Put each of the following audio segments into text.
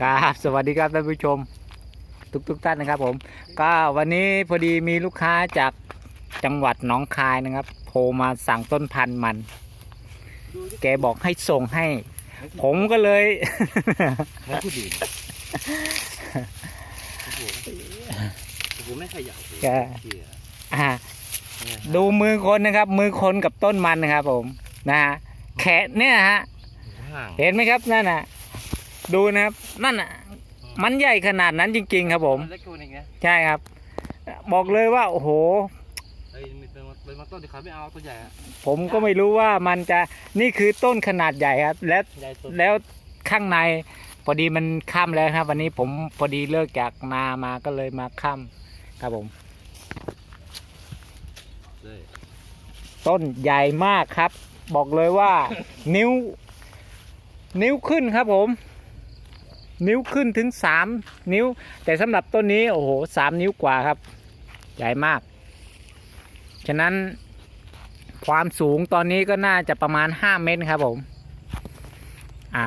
ครับสวัสดีครับท่านผู้ชม ทุกทุกๆท่านนะครับผม ก็วันนี้พอดีมีลูกค้าจากจังหวัดหนองคายนะครับโทรมาสั่งต้นพันธุ์มัน แกบอกให้ส่งให้ ผมก็เลยแล้วผู้ดีโอ้โหโอ้โหไม่ขยับเลยแกเหี้ยอ่าเนี่ยดูมือคนนะครับ มือคนกับต้นมันนะครับผมนะฮะแขนเนี่ยฮะห่างเห็นไหมครับนั่นน่ะ ดูนะครับ นั่นน่ะ มันใหญ่ขนาดนั้นจริง ๆ ครับผมนเล็กกว่านี้ไงใช่ครับ บอกเลยว่า โอ้โห เอ้ยมันเป็นเป็นมาต้นที่เขาไม่เอาตัวใหญ่อะผมก็ไม่รู้ว่ามันจะนี่คือต้นขนาดใหญ่ครับ และใหญ่สุดแล้วข้างใน พอดีมันค่ำแล้วครับ วันนี้ผมพอดีเลิกจากนามาก็เลยมาค่ำครับผม เลยต้นใหญ่มากครับ บอกเลยว่า นิ้ว นิ้วขึ้นครับผม นิ้วขึ้นถึงสามนิ้ว แต่สำหรับต้นนี้ โอ้โหสามนิ้วกว่าครับ ใหญ่มาก ฉะนั้นความสูงตอนนี้ก็น่าจะประมาณ 5 เมตรครับผม อ่า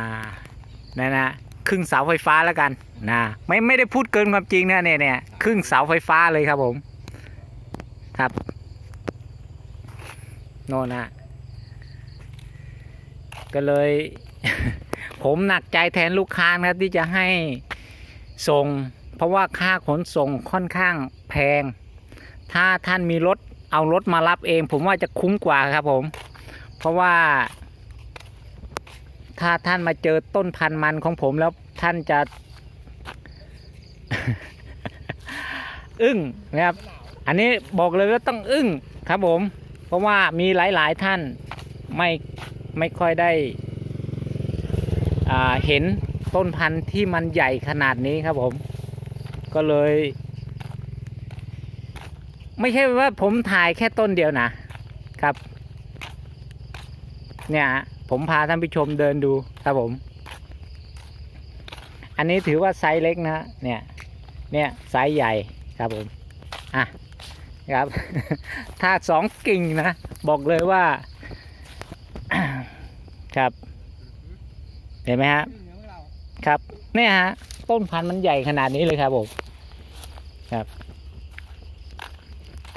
นั่นะครึ่งเสาไฟฟ้าแล้วกันนะไม่ไม่ได้พูดเกินความจริงนะเนี่ยเนี่ยครึ่งเสาไฟฟ้าเลยครับผม ครับโน่นนะก็เลย ผมหนักใจแทนลูกค้านะครับที่จะให้ส่ง เพราะว่าค่าขนส่งค่อนข้างแพง ถ้าท่านมีรถเอารถมารับเอง ผมว่าจะคุ้มกว่าครับผม เพราะว่า ถ้าท่านมาเจอต้นพันธุ์มันของผมแล้วท่านจะ อึ้งนะครับ อันนี้บอกเลยว่าต้องอึ้งครับผม เพราะว่ามีหลาย ๆ ท่านไม่ไม่ค่อยได้ เห็นต้นพันธุ์ที่มันใหญ่ขนาดนี้ครับผม ก็เลย ไม่ใช่ว่าผมถ่ายแค่ต้นเดียวนะครับ เนี่ยผมพาท่านผู้ชมเดินดูครับผม อันนี้ถือว่าไซส์เล็กนะฮะเนี่ยเนี่ยไซส์ใหญ่ครับผมอะครับ ถ้าสองกิ่งนะ บอกเลยว่า ครับ เห็นไหมฮะครับเนี่ยฮะต้นพันธุ์มันใหญ่ขนาดนี้เลยครับผมครับ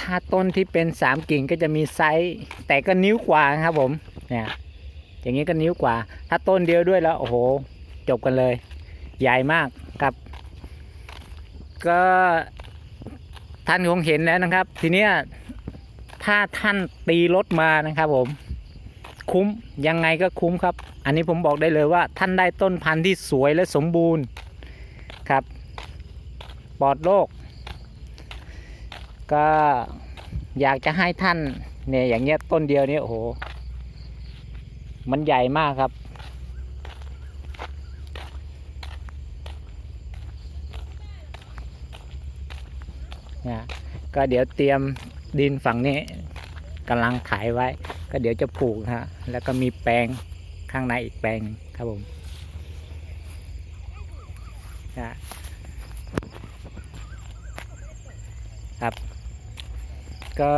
ถ้าต้นที่เป็นสามกิ่งก็จะมีไซส์แต่ก็นิ้วกว่าครับผมเนี่ยอย่างนี้ก็นิ้วกว่า ถ้าต้นเดียวด้วยแล้วโอ้โห จบกันเลย ใหญ่มากครับ ก็ท่านคงเห็นแล้วนะครับ ทีเนี้ยถ้าท่านตีรถมานะครับผม คุ้มยังไงก็คุ้มครับ อันนี้ผมบอกได้เลยว่าท่านได้ต้นพันธุ์ที่สวยและสมบูรณ์ครับปลอดโรคก็อยากจะให้ท่านเนี่ยอย่างเงี้ยต้นเดียวนี้โอ้โห มันใหญ่มากครับ นะก็เดี๋ยวเตรียมดินฝั่งนี้กำลังถ่ายไว้ ก็เดี๋ยวจะปลูกนะฮะ แล้วก็มีแปลงข้างในอีกแปลงหนึ่งครับผมนะครับ ก็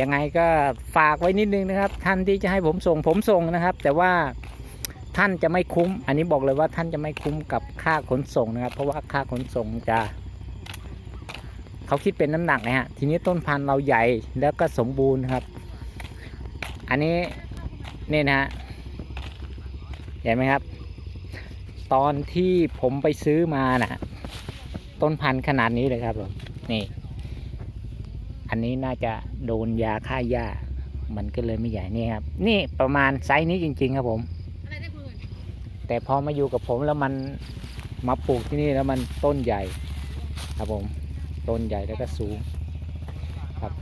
ยังไงก็ฝากไว้นิดนึงนะครับ ท่านที่จะให้ผมส่งผมส่งนะครับ แต่ว่าท่านจะไม่คุ้ม อันนี้บอกเลยว่าท่านจะไม่คุ้มกับค่าขนส่งนะครับ เพราะว่าค่าขนส่งจะเขาคิดเป็นน้ำหนักนะฮะ ทีนี้ต้นพันธุ์เราใหญ่แล้วก็สมบูรณ์ครับ อันนี้นี่นะฮะเห็นไหมครับ ตอนที่ผมไปซื้อมานะ่ะต้นพันธุ์ขนาดนี้เลยครับผมนี่ อันนี้น่าจะโดนยาฆ่าหญ้า มันก็เลยไม่ใหญ่นี่ครับ นี่ประมาณไซส์นี้จริง ๆ ครับผม แต่พอมาอยู่กับผมแล้วมันมาปลูกที่นี่แล้วมันต้นใหญ่ ครับผม ต้นใหญ่แล้วก็สูงครับ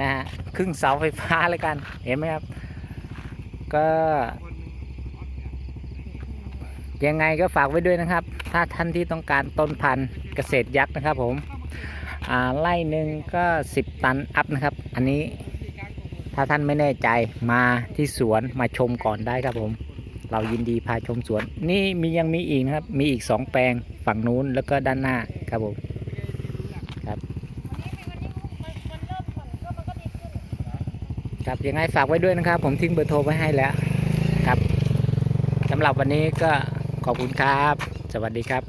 นะฮะครึ่งเสาไฟฟ้าเลยกัน เห็นไหมครับ ก็ยังไงก็ฝากไว้ด้วยนะครับ ถ้าท่านที่ต้องการต้นพันธุ์เกษตรยักษ์นะครับผมอ่าไล่หนึ่งก็ 10 ตันอัพนะครับ อันนี้ถ้าท่านไม่แน่ใจมาที่สวนมาชมก่อนได้ครับผม เรายินดีพาชมสวน นี่มียังมีอีกนะครับ มีอีกสองแปลงฝั่งนู้นแล้วก็ด้านหน้าครับผม ครับ ครับยังไงฝากไว้ด้วยนะครับ ผมทิ้งเบอร์โทรไว้ให้แล้วครับสำหรับวันนี้ก็ขอบคุณครับ สวัสดีครับ